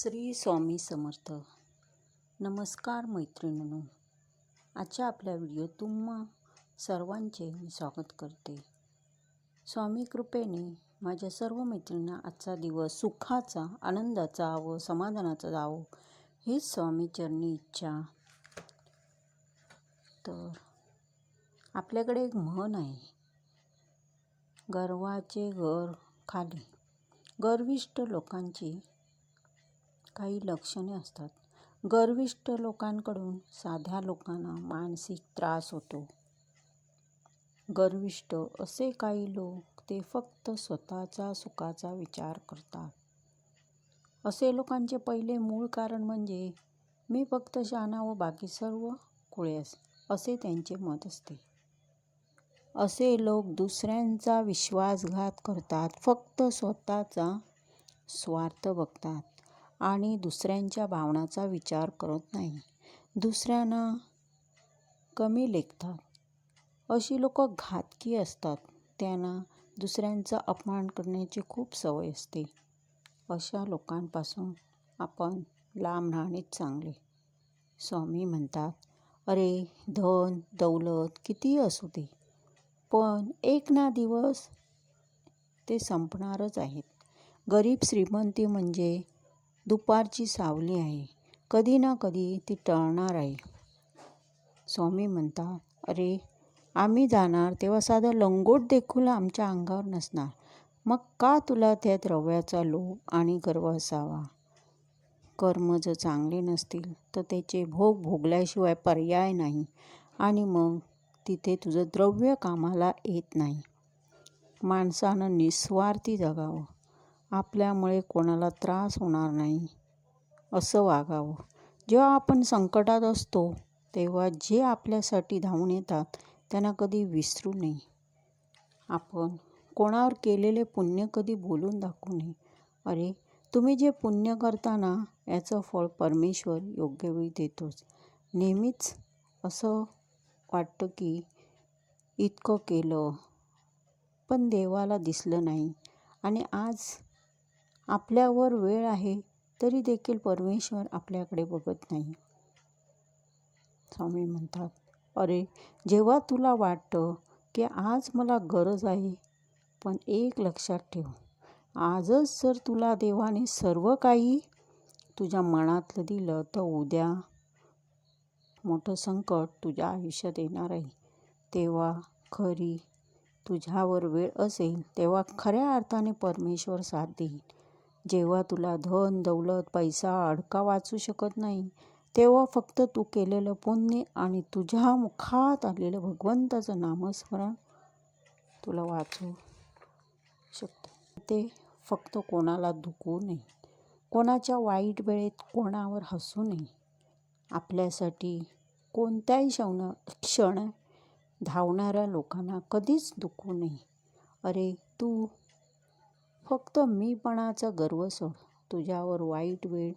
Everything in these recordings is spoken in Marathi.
श्री स्वामी समर्थ. नमस्कार मैत्रिणींनो. आजच्या आपल्या व्हिडिओत तुम्हा सर्वांचे मी स्वागत करते. स्वामी कृपेने माझ्या सर्व मैत्रिणींना आजचा दिवस सुखाचा आनंदाचा व समाधानाचा जावो हीच स्वामीचरणी इच्छा. तर आपल्याकडे एक म्हण आहे. गर्वाचे घर खाली. गर्विष्ट लोकांची काही लक्षणे असतात. गर्विष्ठ लोकांकडून साध्या लोकांना मानसिक त्रास होतो. गर्विष्ठ असे काही लोक ते फक्त स्वतःचा सुखाचा विचार करतात. असे लोकांचे पहिले मूळ कारण म्हणजे मी फक्त शहाणा व बाकी सर्व कुळेस असे त्यांचे मत असते. असे लोक दुसऱ्यांचा विश्वासघात करतात फक्त स्वतःचा स्वार्थ बघतात. आणि दुसऱ्यांच्या भावनाचा विचार करत नाही. दुसऱ्यांना कमी लेखतात. अशी लोक घातकी असतात. त्यांना दुसऱ्यांचा अपमान करण्याची खूप सवय असते. अशा लोकांपासून आपण लांब राहणेच चांगले. स्वामी म्हणतात अरे धन दौलत कितीही असू दे पण एक ना दिवस ते संपणारच आहेत. गरीब श्रीमंती म्हणजे दुपारची सावली आहे. कधी ना कधी ती टळणार आहे. स्वामी म्हणतात अरे आम्ही जाणार तेव्हा साधं लंगोट देखील आमच्या अंगावर नसणार. मग का तुला त्या द्रव्याचा लोभ आणि गर्व असावा? कर्म जर चांगले नसतील तर त्याचे भोग भोगल्याशिवाय पर्याय नाही आणि मग तिथे तुझं द्रव्य कामाला येत नाही. माणसानं निस्वार्थी जगावं. आपल्यामुळे कोणाला त्रास होणार नाही. असं वागावं. जेव्हा आपण संकटात असतो तेव्हा जे आपल्यासाठी धावून येतात त्यांना कधी विसरू नये. आपण कोणावर केलेले पुण्य कधी बोलून दाखवू नये. अरे तुम्ही जे पुण्य करताना याचं फळ परमेश्वर योग्य वेळी देतोच. नेहमीच असं वाटतं की इतकं केलं पण देवाला दिसलं नाही. आणि आज आपल्यावर वेळ आहे तरी देखील परमेश्वर आपल्याकडे बघत नाही. स्वामी म्हणतात अरे जेव्हा तुला वाटतं की आज मला गरज आहे पण एक लक्षात ठेव आजच जर तुला देवाने सर्व काही तुझ्या मनातलं दिलं तर उद्या मोठं संकट तुझ्या आयुष्यात येणार आहे. तेव्हा खरी तुझ्यावर वेळ असेल तेव्हा खऱ्या अर्थाने परमेश्वर साथ देईल. जेव्हा तुला धन दौलत पैसा अडका वाचू शकत नाही तेव्हा फक्त तू केलेलं पुण्य आणि तुझ्या मुखात आलेलं भगवंताचं नामस्मरण तुला वाचू शकतं. ते फक्त कोणाला दुखू नये. कोणाच्या वाईट वेळेत कोणावर हसू नये. आपल्यासाठी कोणत्याही क्षण क्षण धावणाऱ्या लोकांना कधीच दुखू नये. अरे तू फक्त मीपणाचा गर्व सोड. तुझ्यावर वाईट वेळ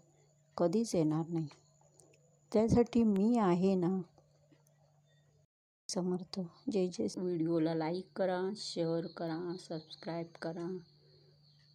कधीच येणार नाही. त्यासाठी मी आहे ना समर्थ. जे जे व्हिडिओला लाईक करा शेअर करा सबस्क्राईब करा.